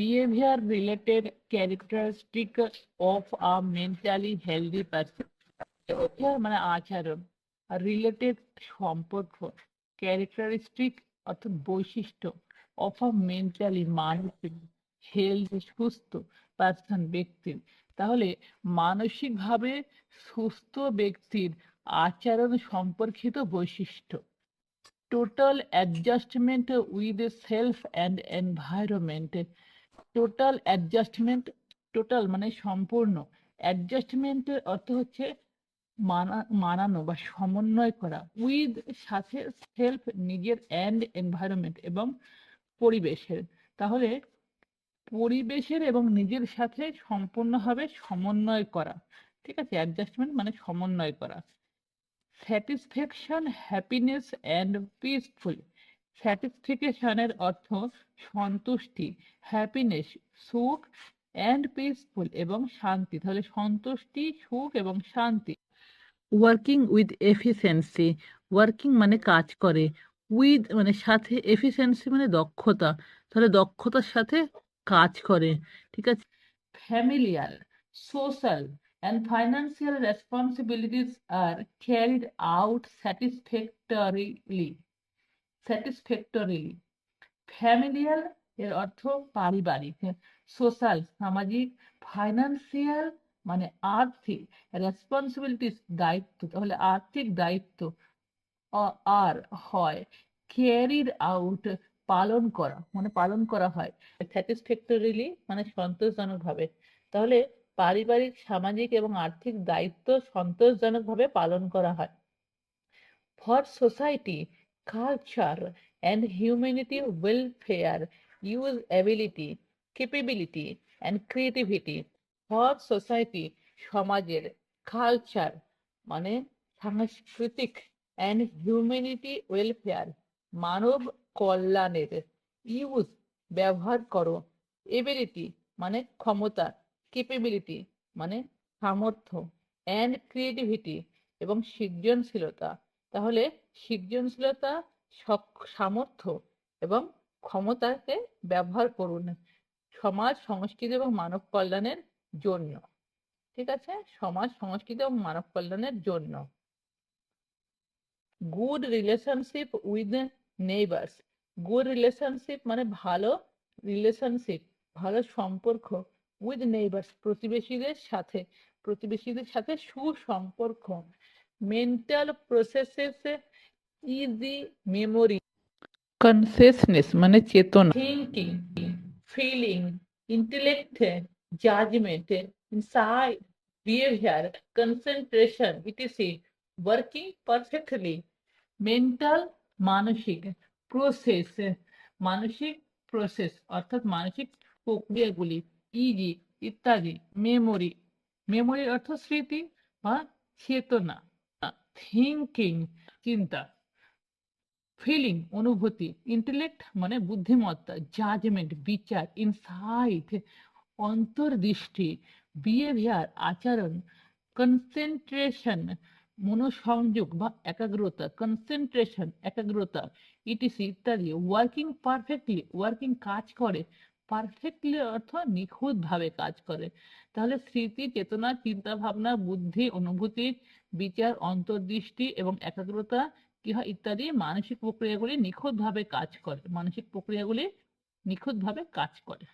behavior related characteristic of a mentally healthy person. মানে আচরণ related সম্পর্ক ক্যারেক্টারিস্টিক অর্থাৎ বৈশিষ্ট্য অফ আ মেন্টালি মানসিক হেলদি সুস্থ পার্সন ব্যক্তির তাহলে মানসিকভাবে সুস্থ ব্যক্তির আচরণ সম্পর্কিত বৈশিষ্ট্য। Total adjustment with self and environment total adjustment total মানে সম্পূর্ণ। অ্যাডজাস্টমেন্টের অর্থ হচ্ছে মানা, মানানো বা সমন্বয় করা উইথ সাথে সেলফ নিজের অ্যান্ড এনভায়রনমেন্ট এবং পরিবেশের। তাহলে পরিবেশের এবং নিজের সাথে সম্পূর্ণভাবে সমন্বয় করা। ঠিক আছে? অ্যাডজাস্টমেন্ট মানে সমন্বয় করা। স্যাটিসফ্যাকশন হ্যাপিনেস অ্যান্ড পিসফুল স্যাটিসফিকেশনের অর্থ সন্তুষ্টি হ্যাপিনেস সুখ অ্যান্ড পিসফুল এবং শান্তি। তাহলে সন্তুষ্টি, সুখ এবং শান্তি। ওয়ার্কিং উইথ এফিসিয়েন্সি ওয়ার্কিং মানে কাজ করে। উইথ মানে সাথে এফিসিয়েন্সি মানে দক্ষতা। তাহলে দক্ষতার সাথে কাজ করে, ঠিক আছে? Familiar social and financial responsibilities are carried out satisfactorily satisfactorily familial এর অর্থ পারিবারিক। সোশ্যাল সামাজিক ফাইন্যান্সিয়াল মানে আর্থিক। রেসপন্সিবিলিটিস দায়িত্ব। তাহলে আর্থিক দায়িত্ব আর হয়। ক্যারিড আউট পালন করা মানে পালন করা হয়। স্যাটিসফ্যাক্টরিলি মানে সন্তোষজনকভাবে। তাহলে পারিবারিক, সামাজিক এবং আর্থিক দায়িত্ব সন্তোষজনকভাবে পালন করা হয়। For society culture and humanity welfare use ability capability and creativity for society সমাজের কালচার মানে সাংস্কৃতিক অ্যান্ড হিউম্যানিটি ওয়েলফেয়ার মানব কল্যাণের ইউজ ব্যবহার করো। এবিলিটি মানে ক্ষমতা কেপেবিলিটি মানে সামর্থ্য অ্যান্ড ক্রিয়েটিভিটি এবং সৃজনশীলতা। তাহলে সৃজনশীলতা সামর্থ্য এবং ক্ষমতাকে ব্যবহার করুন। সমাজ, সংস্কৃতি এবং মানব কল্যাণের জন্য। ঠিক আছে? সমাজ, সংস্কৃতি এবং মানব কল্যাণের জন্য। Good relationship with neighbours good relationship মানে ভালো রিলেশনশিপ ভালো সম্পর্ক উইথ নেইবার্স প্রতিবেশীদের সাথে প্রতিবেশীদের সাথে সুসম্পর্ক। Mental processes e g memory consciousness মানে চেতনা thinking feeling intellect judgment inside behaviour concentration etc working perfectly mental মানসিক প্রসেস মানসিক প্রসেস অর্থাৎ মানসিক প্রক্রিয়াগুলি ইজি ইত্যাদি মেমোরি মেমোরির অর্থ স্মৃতি বা চেতনা থিঙ্কিং চিন্তা ফিলিং অনুভূতি ইন্টেলেক্ট মানে বুদ্ধিমত্তা জাজমেন্ট বিচার ইনসাইট অন্তর্দৃষ্টি বিহেভিয়ার আচরণ কনসেন্ট্রেশন মনোসংযোগ বা একাগ্রতা কনসেন্ট্রেশন একাগ্রতা ইটিসি ইত্যাদি। ওয়ার্কিং পারফেক্টলি ওয়ার্কিং কাজ করে পারফেক্টলি অর্থ নিখুঁতভাবে কাজ করে। তাহলে স্মৃতি, চেতনা, চিন্তা ভাবনা, বুদ্ধি, অনুভূতি, বিচার, অন্তর্দৃষ্টি এবং একাগ্রতা কি হয় ইত্যাদি মানসিক প্রক্রিয়াগুলি নিখুঁতভাবে কাজ করে, মানসিক প্রক্রিয়াগুলি নিখুঁতভাবে কাজ করে।